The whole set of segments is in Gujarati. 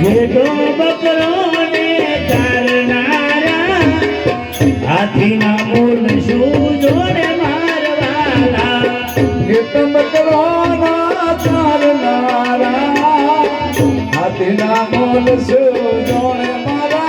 જેઠો બકરો ને ચારનારા હાથીના મૂળ શું જોડે મારવાલા કીર્તન કરવાના ચારનારા હાથીના મૂળ શું જોડે મારા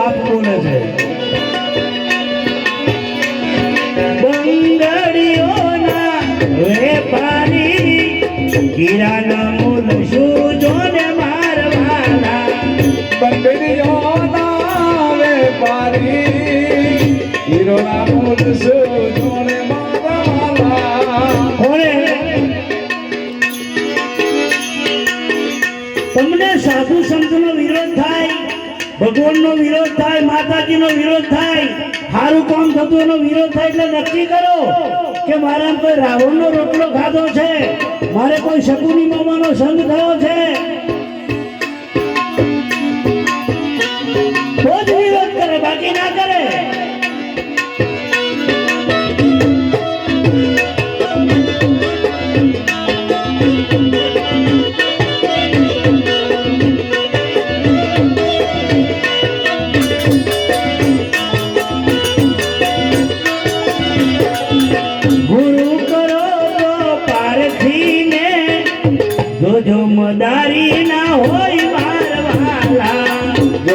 બાપ કોને છે. બંગડીઓના વેપારી કિરાના મૂલ શું જોને મારવાના. બંગડીઓના વેપારી હીરોના મૂળ શું કોણે તમને સાધુ સંતનો વિરોધ થાય? ભગવાનનો વિરોધ થાય, માતાજીનો વિરોધ થાય, સારું કામ થતું એનો વિરોધ થાય એટલે નક્કી કરો કે મારા કોઈ રાવણનો રોટલો ખાધો છે, મારે કોઈ શકુની મામાનો સંગ થયો છે. તો જ વિરોધ કરે, બાકી ના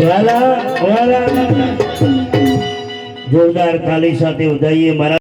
વાલા વાલા જોરદાર તાલી સાથે ઉદાઈએ મારા